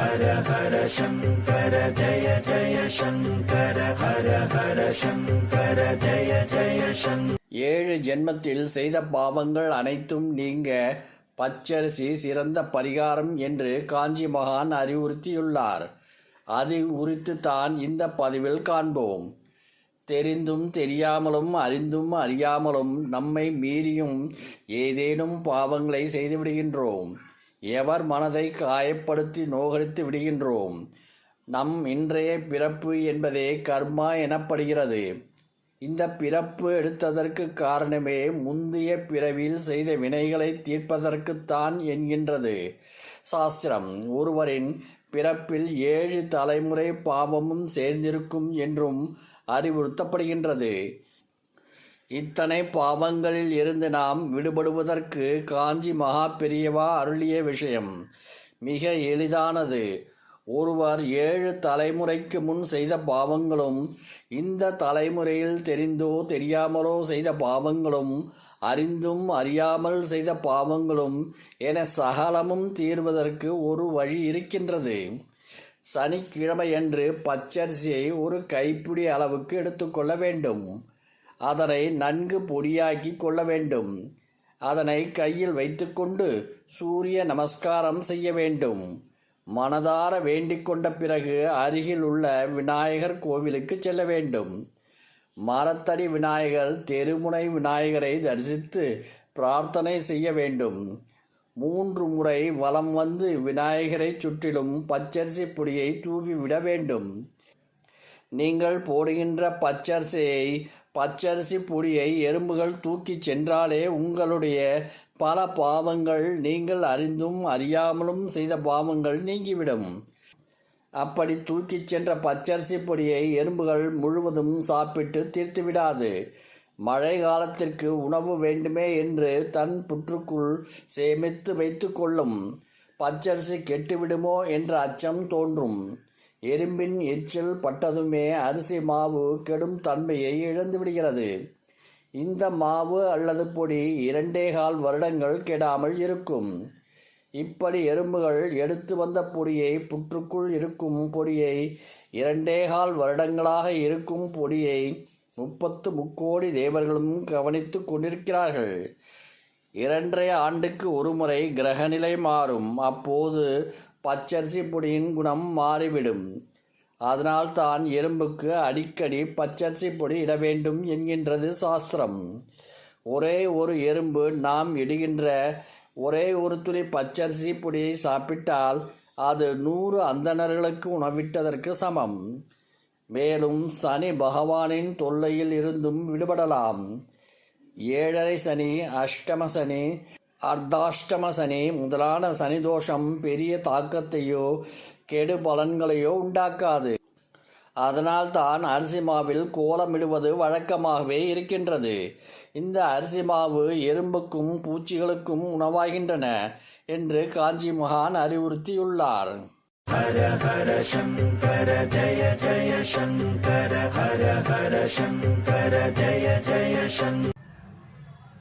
ஹர ஹர சங்கர ஜய ஜய சங்கர ஹர ஹர சங்கர ஜய ஜய சங்கர ஏழு ஜென்மத்தில் செய்த பாவங்கள் அனைத்தும் நீங்க பச்சரிசி சிறந்த பரிகாரம் என்று காஞ்சி மகான் அறிவுறுத்தியுள்ளார். அது குறித்து தான் இந்த பதிவில் காண்போம். தெரிந்தும் தெரியாமலும் அறிந்தும் அறியாமலும் நம்மை மீறியும் ஏதேனும் பாவங்களை செய்துவிடுகின்றோம். எவர் மனதை காயப்படுத்தி நோகடித்து விடுகின்றோம்? நம் இன்றைய பிறப்பு என்பதே கர்மா எனப்படுகிறது. இந்த பிறப்பு எடுத்ததற்கு காரணமே முந்தைய பிறவியில் செய்த வினைகளை தீர்ப்பதற்குத்தான் என்கின்றது. சாஸ்திரம் ஒருவரின் பிறப்பில் ஏழு தலைமுறை பாவமும் சேர்ந்திருக்கும் என்றும் அறிவுறுத்தப்படுகின்றது. இத்தனை பாவங்களில் இருந்து நாம் விடுபடுவதற்கு காஞ்சி மகா பெரியவா அருளிய விஷயம். மிக எளிதானது. ஒருவர் ஏழு தலைமுறைக்கு முன் செய்த பாவங்களும் இந்த தலைமுறையில் தெரிந்தோ தெரியாமலோ செய்த பாவங்களும் அறிந்தும் அறியாமல் செய்த பாவங்களும் என சகலமும் தீர்வதற்கு ஒரு வழி இருக்கின்றது. சனிக்கிழமையன்று பச்சரிசியை ஒரு கைப்பிடி அளவுக்கு எடுத்துக்கொள்ள வேண்டும். அதனை நன்கு பொடியாக்கி கொள்ள வேண்டும். அதனை கையில் வைத்துக்கொண்டு சூரிய நமஸ்காரம் செய்ய வேண்டும். மனதார வேண்டிக்கொண்ட பிறகு அருகில் உள்ள விநாயகர் கோவிலுக்கு செல்ல வேண்டும். மரத்தடி விநாயகர் தெருமுனை விநாயகரை தரிசித்து பிரார்த்தனை செய்ய வேண்டும். மூன்று முறை வலம் வந்து விநாயகரை சுற்றிலும் பச்சரிசி பொடியை தூவி விட வேண்டும். நீங்கள் போடுகின்ற பச்சரிசியை பச்சரிசி பொடியை எறும்புகள் தூக்கிச் சென்றாலே உங்களுடைய பல பாவங்கள் நீங்கள் அறிந்தும் அறியாமலும் செய்த பாவங்கள் நீங்கிவிடும். அப்படி தூக்கிச் சென்ற பச்சரிசி பொடியை எறும்புகள் முழுவதும் சாப்பிட்டு தீர்த்து விடாது மழை காலத்திற்கு உணவு வேண்டுமே என்று தன் புற்றுக்குள் சேமித்து வைத்து கொள்ளும். பச்சரிசி கெட்டுவிடுமோ என்ற அச்சம் தோன்றும். எறும்பின் எச்சில் பட்டதுமே அரிசி மாவு கெடும் தன்மையை இழந்து விடுகிறது. இந்த மாவு அல்லது பொடி இரண்டே கால் வருடங்கள் கெடாமல் இருக்கும். இப்படி எறும்புகள் எடுத்து வந்த பொடியை புற்றுக்குள் இருக்கும் பொடியை இரண்டே கால் வருடங்களாக இருக்கும் பொடியை முப்பத்து முக்கோடி தேவர்களும் கவனித்து கொண்டிருக்கிறார்கள். இரண்டரை ஆண்டுக்கு ஒருமுறை கிரகநிலை மாறும். அப்போது பச்சரிசி பொடியின் குணம் மாறிவிடும். அதனால் தான் எறும்புக்கு அடிக்கடி பச்சரிசி பொடி இட வேண்டும் என்கின்றது சாஸ்திரம். ஒரே ஒரு எறும்பு நாம் இடுகின்ற ஒரே ஒரு துளி பச்சரிசி பொடியை சாப்பிட்டால் அது நூறு அந்தணர்களுக்கு உணவிட்டதற்கு சமம். மேலும் சனி பகவானின் தொல்லையில் இருந்தும் விடுபடலாம். ஏழரை சனி அஷ்டம சனி அர்த்தாஷ்டம சனி முதலான சனி தோஷம் பெரிய தாக்கத்தையோ கெடு பலன்களையோ உண்டாக்காது. அதனால் தான் அரிசி மாவில் கோலமிடுவது வழக்கமாகவே இருக்கின்றது. இந்த அரிசி மாவு எறும்புக்கும் பூச்சிகளுக்கும் உணவாகின்றன என்று காஞ்சி மகான் அறிவுறுத்தியுள்ளார். ஹர ஹர சங்கர ஜய ஜய சங்கர ஹர ஹர சங்கர ஜய ஜய சங்கர.